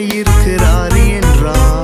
இருக்கிறார் என்றார்.